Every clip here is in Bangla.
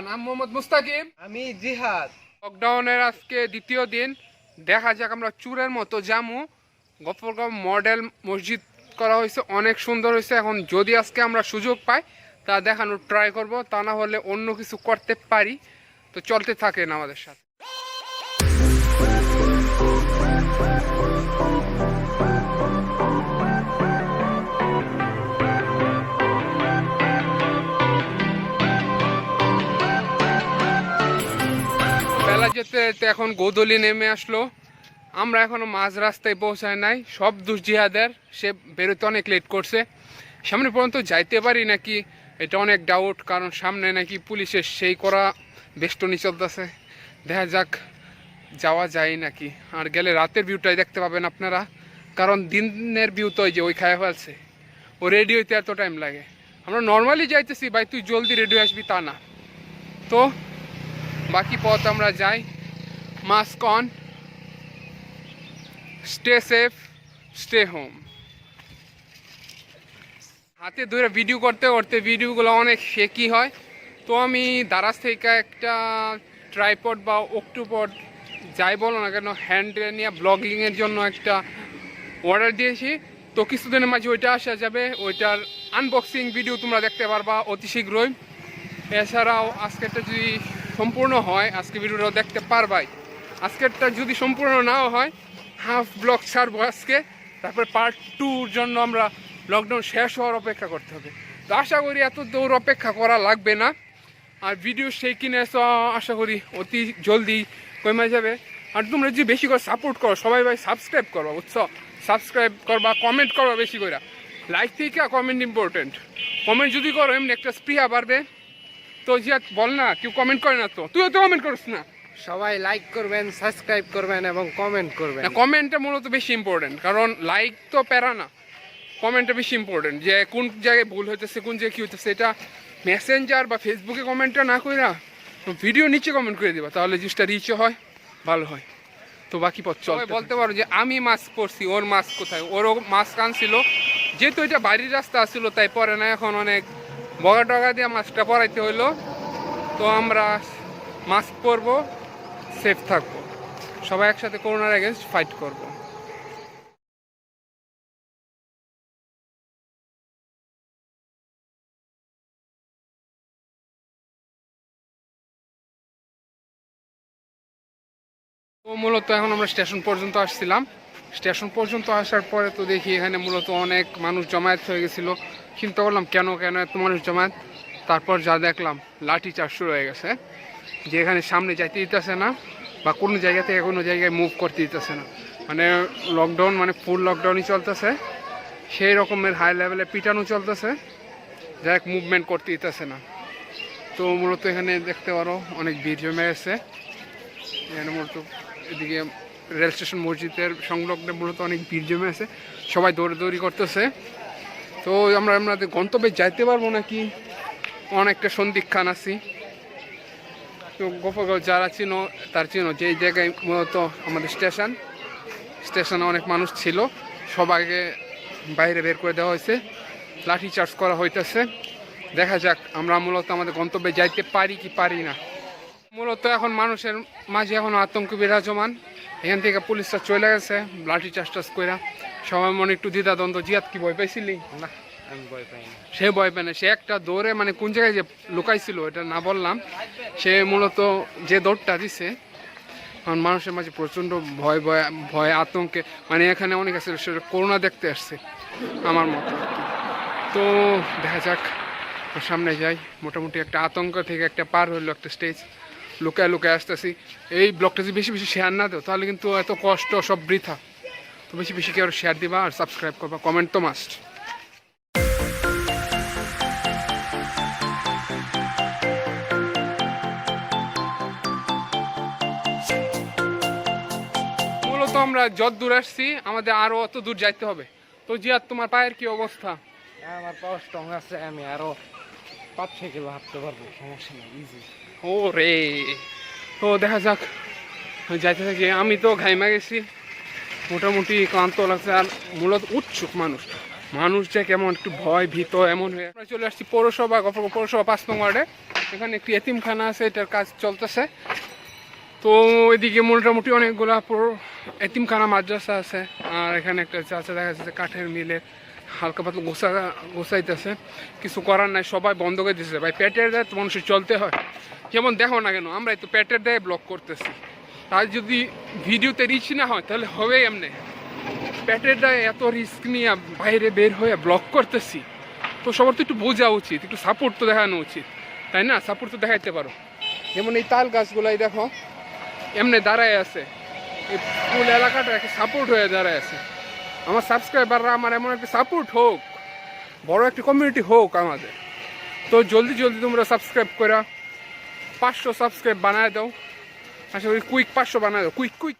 নাম মোহাম্মদ মুস্তাকিম। আমি জিহাদ। লকডাউনের আজকে দ্বিতীয় দিন। দেখা যাক আমরা চুরের মতো জামু। গফরগাঁও মডেল মসজিদ করা হয়েছে অনেক সুন্দর হয়েছে। এখন যদি আজকে আমরা সুযোগ পাই তা দেখানোর ট্রাই করব। তা না হলে অন্য কিছু করতে পারি। তো চলতে থাকেন আমাদের সাথে। যেতে যেতে এখন গোদলি নেমে আসলো। আমরা এখনও মাঝ রাস্তায় পৌঁছায় নাই। সব দুষ জিহাদের সে বেরোতে অনেক লেট করছে। সামনে পর্যন্ত যাইতে পারি নাকি এটা অনেক ডাউট কারণ সামনে নাকি পুলিশের সেই করা বেষ্টনী চলতেছে। দেখা যাক, যাওয়া যায় নাকি। আর গেলে রাতের ভিউটাই দেখতে পাবেন আপনারা। কারণ দিনের ভিউ তো যে ওই খায় ফেলছে। ও রেডি হইতে এত টাইম লাগে। আমরা নর্মালি যাইতেছি, ভাই তুই জলদি রেডি আসবি তা না। তো বাকি পথ আমরা যাই। Mask on stay safe stay home হাতে ধরে ভিডিও করতে করতে ভিডিওগুলো অনেক শেকি হয়। তো আমি দারাজ থেকে একটা ট্রাইপড বা অক্টোপড যাই বলো না কেন হ্যান্ড নিয়ে ব্লগিংয়ের জন্য একটা অর্ডার দিয়েছি। তো কিছুদিনের মাঝে ওইটা আসা যাবে। ওইটার আনবক্সিং ভিডিও তোমরা দেখতে পারবা অতি শীঘ্রই। এছাড়াও আজকেরটা যদি সম্পূর্ণ হয়, আজকে ভিডিওটা দেখতে পারবাই। আজকেরটা যদি সম্পূর্ণ নাও হয় হাফ ব্লগ ছাড়বো আজকে। তারপরে পার্ট টুর জন্য আমরা লকডাউন শেষ হওয়ার অপেক্ষা করতে হবে। তো আশা করি এত দৌড় অপেক্ষা করা লাগবে না। আর ভিডিও সেই কিনে আশা করি অতি জলদি কমে যাবে। আর তোমরা যদি বেশি করে সাপোর্ট করো, সবাই ভাই সাবস্ক্রাইব করো বুঝছ? সাবস্ক্রাইব করবা কমেন্ট করবা বেশি করে লাইক থেকে কমেন্ট ইম্পর্টেন্ট কমেন্ট যদি করো, এমনি একটা স্পৃহা বাড়বে। তো জিয়াদ বল না কেউ কমেন্ট করে না তো। তুইও তো কমেন্ট করিস না। সবাই লাইক করবেন সাবস্ক্রাইব করবেন এবং কমেন্ট করবেন। কমেন্টটা মূলত বেশি ইম্পর্টেন্ট কারণ লাইক তো প্যারা না। কমেন্টটা বেশি ইম্পর্টেন্ট যে কোন জায়গায় ভুল হইতেছে কোন জায়গায় কী হইতেছে এটা মেসেঞ্জার বা ফেসবুকে কমেন্টটা না কইরা ভিডিও নিচে কমেন্ট করে দিবা তাহলে জিনিসটা রিচও হয় ভালো হয়। তো বাকি পথ চল বলতে পারো যে আমি মাস্ক পরছি ওর মাস্ক কোথায়? ওরও মাস্ক আনছিল যেহেতু এটা বাড়ির রাস্তা আসছিল তাই পরে না এখন অনেক বগা টগা দিয়ে মাস্কটা পরাইতে হইল। তো আমরা মাস্ক পরবো সেফ থাকব। সবাই একসাথে করোনার এগেনস্ট ফাইট করব। তো মূলত এখন আমরা স্টেশন পর্যন্ত আসছিলাম। স্টেশন পর্যন্ত আসার পরে তো দেখি এখানে মূলত অনেক মানুষ জমায়েত হয়ে গেছিল। চিন্তা করলাম, কেন কেন এত মানুষ জমায়েত? তারপর যা দেখলাম, লাঠি চার্জ শুরু হয়ে গেছে। যে এখানে সামনে যাইতে দিতেছে না বা কোনো জায়গা থেকে কোনো জায়গায় মুভ করতে দিতেছে না। মানে লকডাউন মানে ফুল লকডাউনই চলতেছে। সেই রকমের হাই লেভেলে পিটানো চলতেছে। যাই মুভমেন্ট করতে দিতেছে না। তো মূলত এখানে দেখতে পারো, অনেক ভিড় জমে গেছে। এখানে মূলত এদিকে রেল স্টেশন মসজিদের সংলগ্নে মূলত অনেক ভিড় জমে আছে। সবাই দৌড়াদৌড়ি করতেছে। তো আমরা আমাদের গন্তব্যে যাইতে পারব নাকি? অনেকটা সন্দিক্ষান আছি। তো গোপাগাঁও যারা চিনো তার চিনো যে জায়গায় মূলত আমাদের স্টেশন। স্টেশনে অনেক মানুষ ছিল। সবাইকে বাইরে বের করে দেওয়া হয়েছে। লাঠি চার্জ করা হইতেছে। দেখা যাক আমরা মূলত আমাদের গন্তব্যে যাইতে পারি কি পারি না। মূলত এখন মানুষের মাঝে এখন আতঙ্ক বিরাজমান। এখান থেকে পুলিশরা চলে গেছে লাঠি চার্জ টার্জ করে সবাই মনে একটু দ্বিধাদ্বন্দ্ব জিয়াত কি ভয় পাইছিলি? না আমি ভয় পাই না। সে ভয় পায় না সে একটা দৌড়ে মানে কোন জায়গায় যে লুকাইছিল এটা না বললাম। সে মূলত যে দৌড়টা দিছে কারণ মানুষের মাঝে প্রচণ্ড ভয় ভয় ভয় আতঙ্কে মানে এখানে অনেক আছে সে করোনা দেখতে আসছে আমার মতো। তো দেখা যাক সামনে যাই মোটামুটি একটা আতঙ্ক থেকে একটা পার হইল একটা স্টেজ লুকায় লুকায় আসতেছি। এই ব্লগটা যদি বেশি বেশি শেয়ার না দেও তাহলে কিন্তু এত কষ্ট সব বৃথা। তো বেশি বেশি কেউ শেয়ার দিবা আর সাবস্ক্রাইব করবা কমেন্ট তো মাস্ট মূলত আমরা যত দূর আসছি আমাদের আরও অত দূর যাইতে হবে। তো জিয়া তোমার পায়ের কি অবস্থা? হ্যাঁ, আমার পাওয়ার স্ট্রং আছে আমি আরও পাঁচ ছয় কিলো হাঁটতে পারব সমস্যা নেই ইজি ও রে তো দেখা যাক। যাইতে থাকি। আমি তো ঘাইমা গেছি। মোটামুটি ক্লান্ত লাগছে। আর মূলত উৎসুক মানুষ। মানুষ যে কেমন, একটু ভয় ভীত এমন হয়ে আমরা চলে আসছি পৌরসভা পৌরসভা, পাঁচ নং ওয়ার্ডে। এখানে একটি এতিমখানা আছে, এটার কাজ চলতেছে। তো, এদিকে মোটামুটি অনেকগুলা এতিমখানা, মাদ্রাসা আছে। আর এখানে একটা চাচা দেখা যাচ্ছে কাঠের মিলে হালকা পাতলা গোসা, গোসাইতেছে। কিছু করার নাই, সবাই বন্ধ করে দিতেছে ভাই, পেটের দেয় তো মানুষের চলতে হয়। যেমন দেখো না কেন আমরা তো পেটের দেয় ব্লক করতেছি। আর যদি ভিডিওতে রিচ না হয়, তাহলে হবে এমনি। পেটের দায় এত রিস্ক নিয়ে বাইরে বের হয়ে ব্লক করতেছি। তো সবার তো একটু বোঝা উচিত, একটু সাপোর্ট তো দেখানো উচিত। তাই না? সাপোর্ট তো দেখাইতে পারো। যেমন এই তাল গাছগুলাই দেখো, এমনি দাঁড়ায় আছে। এই ফুল এলাকাটা সাপোর্ট হয়ে দাঁড়ায় আছে। আমার সাবস্ক্রাইবাররা আমার এমন একটা সাপোর্ট হোক, বড় একটা কমিউনিটি হোক আমাদের। তো জলদি জলদি তোমরা সাবস্ক্রাইব করা পাঁচশো সাবস্ক্রাইব বানায় দাও। আশা করি কুইক পাঁচশো বানায় দাও। কুইক কুইক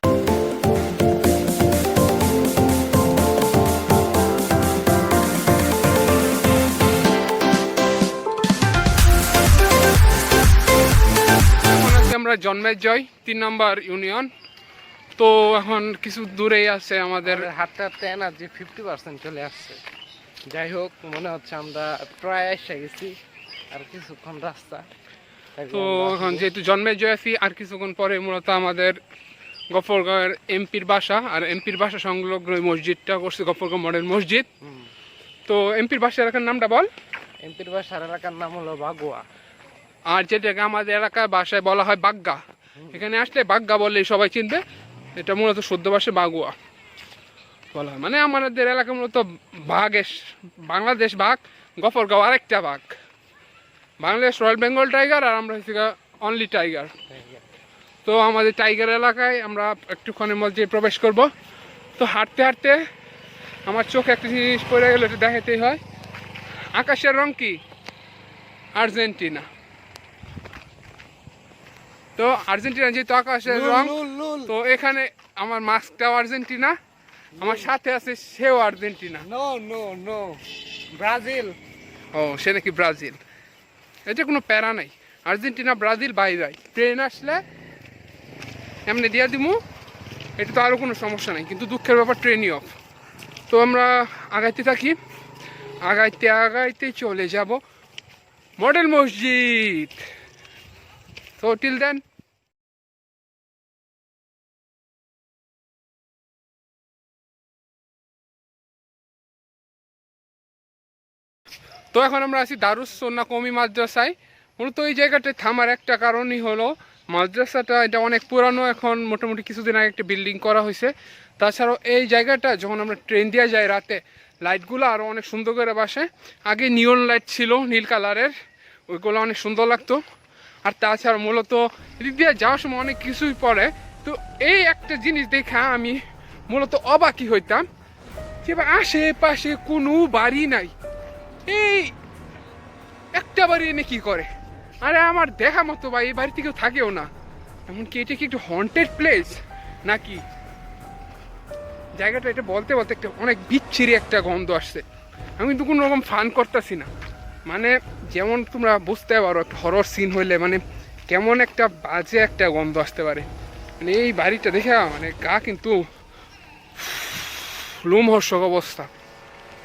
আমরা জন্মের জয়, তিন নম্বর ইউনিয়ন তো এখন কিছু দূরেই আছে আমাদের। হাঁটতে হাঁটতে এনার্জি ফিফটি পার্সেন্ট চলে আসছে। যাই হোক মনে হচ্ছে আমরা প্রায় এসে গেছি আর কিছুক্ষণ রাস্তা। তো এখন যেহেতু জন্মের জয় আছি আর কিছুক্ষণ পরে মূলত আমাদের গফরগাঁওয়ের এমপির বাসা আর এমপির বাসা সংলগ্ন মসজিদটা করছে গফরগাঁও মডেল মসজিদ। তো এমপির বাসা এলাকার নামটা বল। এমপির বাসার এলাকার নাম হলো বাগুয়া। আর যেটাকে আমাদের এলাকায় বাসায় বলা হয় বাগ্গা। এখানে আসলে বাগ্গা বললেই সবাই চিনবে। এটা মূলত শুদ্ধ ভাষে বাগুয়া বলা মানে আমাদের এলাকা মূলত বাঘের বাংলাদেশ বাঘ, গফরগাঁও আরেকটা বাঘ। বাংলাদেশ রয়্যাল বেঙ্গল টাইগার আর আমরা হচ্ছে অনলি টাইগার। তো আমাদের টাইগার এলাকায় আমরা একটুক্ষণের মধ্যে প্রবেশ করব। তো হাঁটতে হাঁটতে আমার চোখে একটা জিনিস পড়ে গেলে দেখাতেই হয়। আকাশের রং কি? আর্জেন্টিনা। তো আর্জেন্টিনা যেহেতু আকাশের রং তো এখানে আমার মাস্কটাও আর্জেন্টিনা আমার সাথে আছে সেও Argentina. No no no Brazil. ও সে নাকি ব্রাজিল। এটা কোনো প্যারা নাই। আর্জেন্টিনা ব্রাজিল বাইরে ট্রেন আসলে এমনি দিয়ে দিমু। এটা তো আরও কোনো সমস্যা নাই কিন্তু দুঃখের ব্যাপার ট্রেনই অফ তো আমরা আগাইতে থাকি। আগাইতে আগাইতে চলে যাব। মডেল মসজিদ। তো টিল দেন তো এখন আমরা আছি দারুস সোনা কমি মাদ্রাসায়। মূলত এই জায়গাটায় থামার একটা কারণই হলো, মাদ্রাসাটা এটা অনেক পুরানো, এখন মোটামুটি কিছুদিন আগে একটা বিল্ডিং করা হয়েছে। তাছাড়াও এই জায়গাটা যখন আমরা ট্রেন দিয়ে যাই রাতে লাইটগুলো আরও অনেক সুন্দর করে বাসে। আগে নিয়ন লাইট ছিল নীল কালারের ওইগুলো অনেক সুন্দর লাগতো। আর তাছাড়া মূলত এদিক যাওয়ার সময় অনেক কিছুই পড়ে। তো এই একটা জিনিস দেখা আমি মূলত অবাকই হইতাম যে বা আশেপাশে কোনো বাড়ি নাই। এই একটা বাড়ি এনে কি করে? আরে আমার দেখা মতো ভাই এই বাড়িতে কেউ থাকেও না। এমনকি এটা কি একটু হন্টেড প্লেস নাকি? জায়গাটা এটা বলতে বলতে একটা অনেক বিচ্ছিরি একটা গন্ধ আসছে। আমি কিন্তু কোনো রকম ফান করতেছি না। মানে যেমন তোমরা বুঝতে পারো, একটা হরর সিন হইলে মানে কেমন একটা বাজে একটা গন্ধ আসতে পারে। মানে এই বাড়িটা দেখে মানে গা কিন্তু লোমহর্ষক অবস্থা।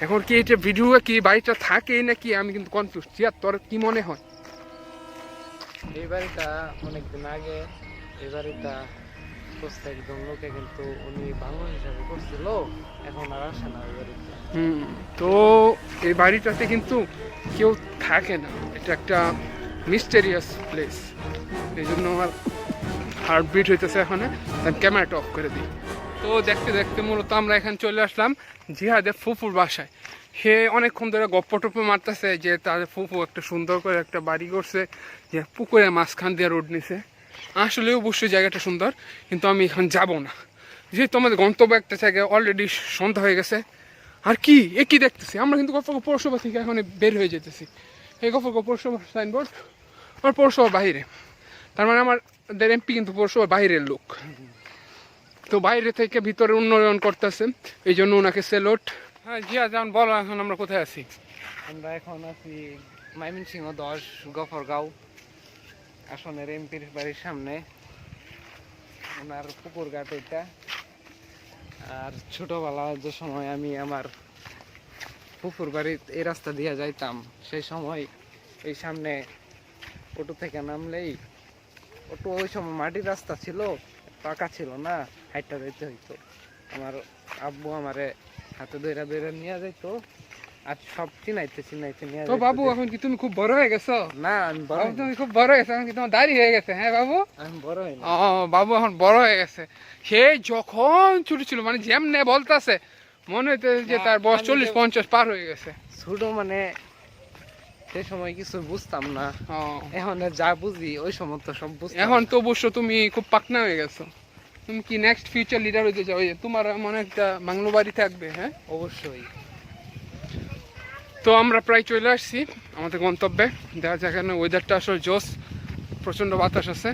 এখন কি এটা ভিডিও কি বাড়িটা থাকে নাকি আমি কিন্তু কনফিউজ আর তোর কি মনে হয়? এই বাড়িটা অনেকদিন আগে, এই বাড়িটা করছে একজন লোকে কিন্তু উনি বাংলা হিসাবে করছিল, এখন আর আসে না ওই বাড়িতে। হুম, তো এই বাড়িটাতে কিন্তু কেউ থাকে না। এটা একটা মিস্টেরিয়াস প্লেস এই জন্য আমার হার্টবিট হইতেছে এখানে। ক্যামেরাটা অফ করে দিই। তো দেখতে দেখতে মূলত আমরা এখানে চলে আসলাম জিহাদের ফুফুর বাসায়। সে অনেকক্ষণ ধরে গপ্প টপ্প মারতেছে যে তাদের ফুফু একটা সুন্দর করে একটা বাড়ি করছে, যে পুকুরে মাঝখান দিয়ে রোড নিছে। আসলে অবশ্যই জায়গাটা সুন্দর কিন্তু আমি এখন যাব না। যেহেতু আমাদের গন্তব্য একটা জায়গায় অলরেডি সন্ধ্যা হয়ে গেছে। আর কি? এ কি দেখতেছি? আমরা কিন্তু গফরগাঁও পৌরসভা থেকে এখন বের হয়ে যেতেছি এই গফরগাঁও পৌরসভা সাইনবোর্ড আমার পৌরসভার বাইরে। তার মানে আমাদের এমপি কিন্তু পৌরসভার বাইরের লোক। তো বাইরে থেকে ভিতরে উন্নয়ন করতেছে। এই জন্য ওনাকে সেলোট হ্যাঁ জিয়া যেমন বলো এখন আমরা কোথায় আছি? আমরা এখন আছি ময়মনসিংহ দশ গফরগাঁও। আসনের এমপির বাড়ির সামনে ওনার পুকুর ঘাট এটা। আর ছোটবেলা যে সময় আমি আমার পুকুর বাড়ির এই রাস্তা দিয়ে যাইতাম, সেই সময় এই সামনে অটো থেকে নামলেই অটো ওই সময় মাটির রাস্তা ছিল, পাকা ছিল না, হাইটটা যাইতে হইতো। আমার আব্বু আমারে হাতে ধরে ধরে নিয়ে যাইতো। আর সব চিনাইতে চিনাইতে নিয়ে তো বাবু এখন কি তুমি খুব বড় হয়ে গেছো? না আমি বড় তুমি খুব বড় হয়ে গেছো এখন কি তোমার দাড়ি হয়ে গেছে? হ্যাঁ বাবু? আমি বড় হইনি। ও বাবু এখন বড় হয়ে গেছে। সে যখন ছোট ছিল মানে যেমনে বলতাছে মনে হইতে যে তার বয়স চল্লিশ পঞ্চাশ পার হয়ে গেছে। ছোট মানে সময় কিছু বুঝতাম না। এখন যা বুঝি ওই সময় তো সব বুঝতাম। এখন তো অবশ্য তুমি খুব পাকনা হয়ে গেছো। তুমি কি নেক্সট ফিউচার লিডার হইতে চাও? তোমার মনে একটা বাংলো বাড়ি থাকবে হ্যাঁ? অবশ্যই। তো আমরা প্রায় চলে আসছি আমাদের গন্তব্যে। দেখা যাক এখানে ওয়েদারটা আসলে জোস প্রচণ্ড বাতাস আছে।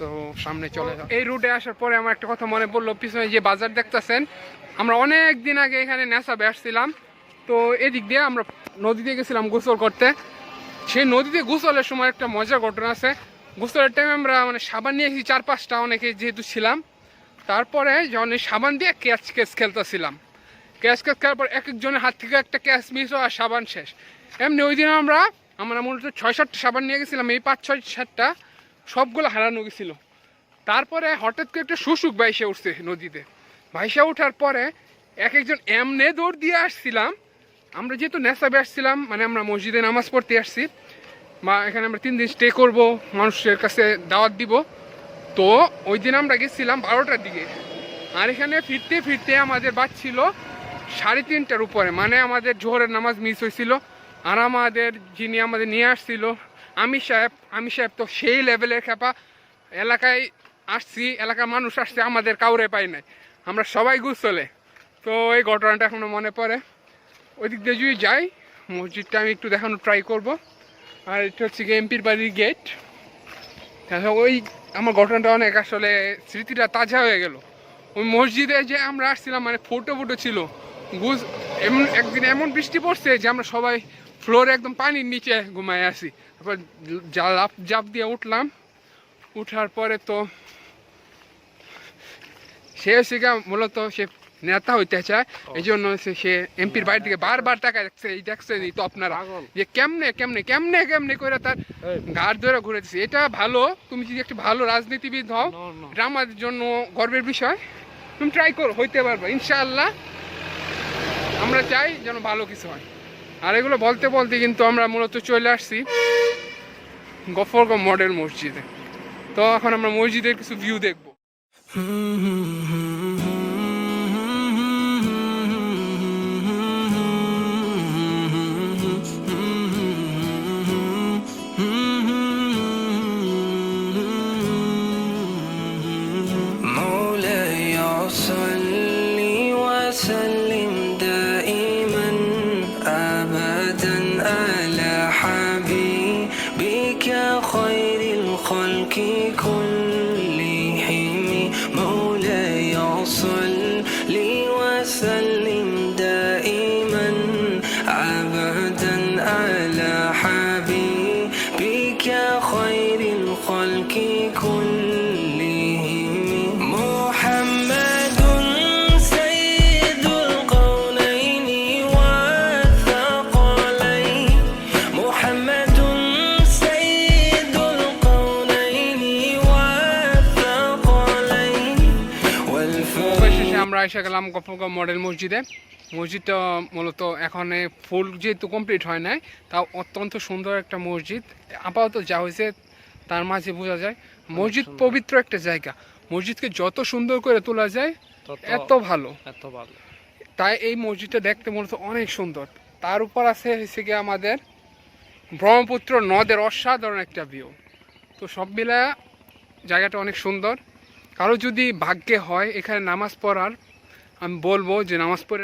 তো সামনে চলে এই রুটে আসার পরে আমার একটা কথা মনে পড়ল, পিছনে যে বাজার দেখতেছেন, আমরা অনেক দিন আগে এখানে নেশা আসছিলাম। তো এদিক দিয়ে আমরা নদীতে গেছিলাম গোসল করতে। সেই নদীতে গোসলের সময় একটা মজার ঘটনা আছে। গোসলের টাইমে আমরা মানে সাবান নিয়ে এসেছি চার পাঁচটা অনেকে যেহেতু ছিলাম। তারপরে যখন সাবান দিয়ে ক্যাচ ক্যাচ খেলতেছিলাম। ক্যাচ ক্যাচ করার পর এক একজনের হাত থেকে একটা ক্যাশ মিস হয় আর সাবান শেষ। এমনি ওই দিন আমরা আমরা মূলত ছয় সাতটা সাবান নিয়ে গেছিলাম, এই পাঁচ, ছয়, সাতটা সবগুলো হারানো গেছিল। তারপরে হঠাৎ করে একটা শুশুক বাইসে উঠছে নদীতে। ভাইসা ওঠার পরে এক একজন এমনে দৌড় দিয়ে আসছিলাম। আমরা যেহেতু নেশাবে আসছিলাম মানে আমরা মসজিদে নামাজ পড়তে আসছি, বা এখানে আমরা তিন দিন স্টে করব, মানুষের কাছে দাওয়াত দিব। তো ওই দিন আমরা গেছিলাম বারোটার দিকে। আর এখানে ফিরতে ফিরতে আমাদের বাদ ছিল সাড়ে তিনটার উপরে মানে আমাদের জোহরের নামাজ মিস হয়েছিল। আর আমাদের যিনি আমাদের নিয়ে আসছিল আমি সাহেব আমি সাহেব তো সেই লেভেলের খেপা। এলাকায় আসছি, এলাকার মানুষ আসছে, আমাদের কাউরে পাই নাই। আমরা সবাই গুছলে তো এই ঘটনাটা এখনও মনে পড়ে। ওই দিক দিয়ে যদি যাই, মসজিদটা আমি একটু দেখানোর ট্রাই করব। আর এটা হচ্ছে গিয়ে এমপির বাড়ির গেট ওই আমার ঘটনাটা অনেক আসলে স্মৃতিটা তাজা হয়ে গেল। ওই মসজিদে যে আমরা আসছিলাম মানে ফটো ফটো ছিল গুজ এমন একদিন এমন বৃষ্টি পড়ছে যে আমরা সবাই ফ্লোরে একদম পানির নিচে ঘুমায় আসি তারপর জাপ জাপ দিয়ে উঠলাম। উঠার পরে তো সে গিয়ে মূলত সে নেতা হইতে চায়। এই জন্য সে- এমপির বাড়ি থেকে বারবার টাকা দেখছে এই দেখছে এই তো আপনারা। যে কেমনে কেমনে কেমনে কেমনে করে তার ঘাট ধরে ঘুরে দিচ্ছে এটা ভালো তুমি যদি একটা ভালো রাজনীতিবিদ হও. এটা আমাদের জন্য গর্বের বিষয়। তুমি ট্রাই করো হইতে পারবে ইনশাআল্লাহ। আমরা চাই যেন ভালো কিছু হয়। আর এগুলো বলতে বলতে কিন্তু আমরা মূলত চলে আসছি গফরগ মডেল মসজিদে। তো এখন আমরা মসজিদের কিছু ভিউ দেখব। হুম। এসে গেলাম গফরগম মডেল মসজিদে। মসজিদটা মূলত এখন ফুল যেহেতু কমপ্লিট হয় নাই তাও অত্যন্ত সুন্দর একটা মসজিদ। আপাতত যা হয়েছে তার মাঝে বোঝা যায় মসজিদ পবিত্র একটা জায়গা। মসজিদকে যত সুন্দর করে তোলা যায় এত ভালো। এত ভালো। তাই এই মসজিদটা দেখতে মূলত অনেক সুন্দর। তার উপর আছে হচ্ছে গিয়ে আমাদের ব্রহ্মপুত্র নদের অসাধারণ একটা ভিউ তো সব মিলা জায়গাটা অনেক সুন্দর। কারও যদি ভাগ্যে হয় এখানে নামাজ পড়ার আমি বলব যে নামাজ পড়ে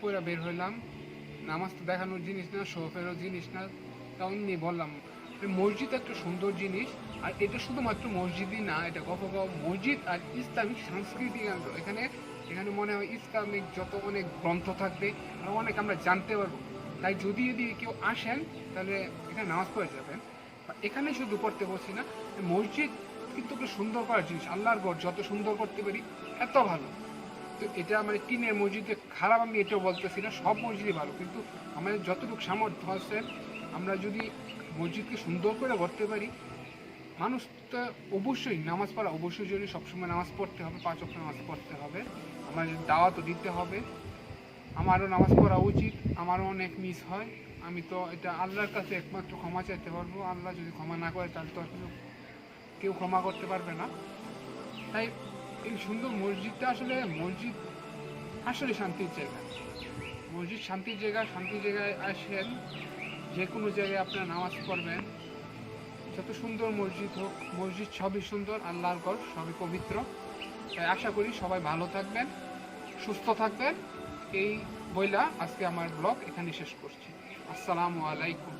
পড়ে বের হইলাম। নামাজ তো দেখানোর জিনিস না শোফেরও জিনিস না তাও এমনি বললাম। মসজিদ একটা সুন্দর জিনিস, আর এটা শুধুমাত্র মসজিদই না, এটা গফগাঁও মসজিদ আর ইসলামিক সাংস্কৃতিক এখানে এখানে মনে হয় ইসলামিক যত অনেক গ্রন্থ থাকবে, আর অনেক আমরা জানতে পারব। তাই যদি যদি কেউ আসেন, তাহলে এখানে নামাজ পড়ে যাবেন। এখানে শুধু পড়তে বসি না, মসজিদ কিন্তু সুন্দর করার জিনিস। আল্লাহর ঘর যত সুন্দর করতে পারি, এত ভালো। তো এটা মানে টিনের মসজিদে খারাপ আমি এটাও বলতেছি না, সব মসজিদই ভালো, কিন্তু আমাদের যতটুকু সামর্থ্য আছে, আমরা যদি মসজিদকে সুন্দর করে করতে পারি, মানুষ তো অবশ্যই নামাজ পড়া অবশ্যই জরুরি, সবসময় নামাজ পড়তে হবে, পাঁচ অক্ষ নামাজ পড়তে হবে আমাদের দাওয়াতও দিতে হবে, আমারও নামাজ পড়া উচিত, আমারও অনেক মিস হয়, আমি তো এটা আল্লাহর কাছে একমাত্র ক্ষমা চাইতে পারব, আল্লাহ যদি ক্ষমা না করে তাহলে তো কেউ ক্ষমা করতে পারবে না। তাই এই সুন্দর মসজিদটা আসলে মসজিদ আসলে শান্তির জায়গা। মসজিদ শান্তির জায়গা, শান্তির জায়গায় আসেন যে কোনো জায়গায় আপনারা নামাজ পড়বেন। যত সুন্দর মসজিদ হোক, মসজিদ সবই সুন্দর আল্লাহর ঘর সবই পবিত্র। তাই আশা করি সবাই ভালো থাকবেন, সুস্থ থাকবেন। এই বইলা আজকে আমার ব্লগ এখানে শেষ করছি। আসসালামু আলাইকুম.